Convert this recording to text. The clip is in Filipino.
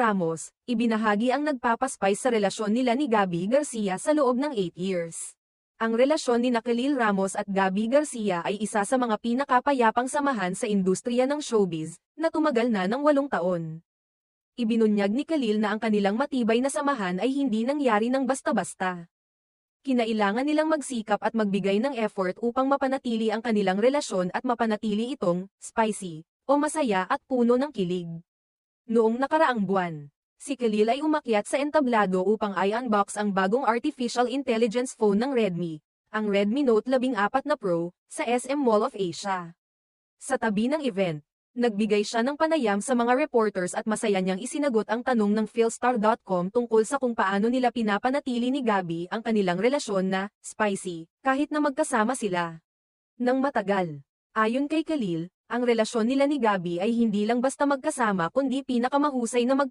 Ramos, ibinahagi ang nagpapaspay sa relasyon nila ni Gabby Garcia sa loob ng 8 years. Ang relasyon ni Khalil Ramos at Gabby Garcia ay isa sa mga pinakapayapang samahan sa industriya ng showbiz, na tumagal na ng walong taon. Ibinunyag ni Khalil na ang kanilang matibay na samahan ay hindi nangyari ng basta-basta. Kinailangan nilang magsikap at magbigay ng effort upang mapanatili ang kanilang relasyon at mapanatili itong spicy o masaya at puno ng kilig. Noong nakaraang buwan, si Khalil ay umakyat sa entablado upang i-unbox ang bagong artificial intelligence phone ng Redmi, ang Redmi Note 14 na Pro, sa SM Mall of Asia. Sa tabi ng event, nagbigay siya ng panayam sa mga reporters at masaya niyang isinagot ang tanong ng Philstar.com tungkol sa kung paano nila pinapanatili ni Gabi ang kanilang relasyon na spicy, kahit na magkasama sila. Nang matagal, ayon kay Khalil, ang relasyon nila ni Gabi ay hindi lang basta magkasama kundi pinakamahusay na magka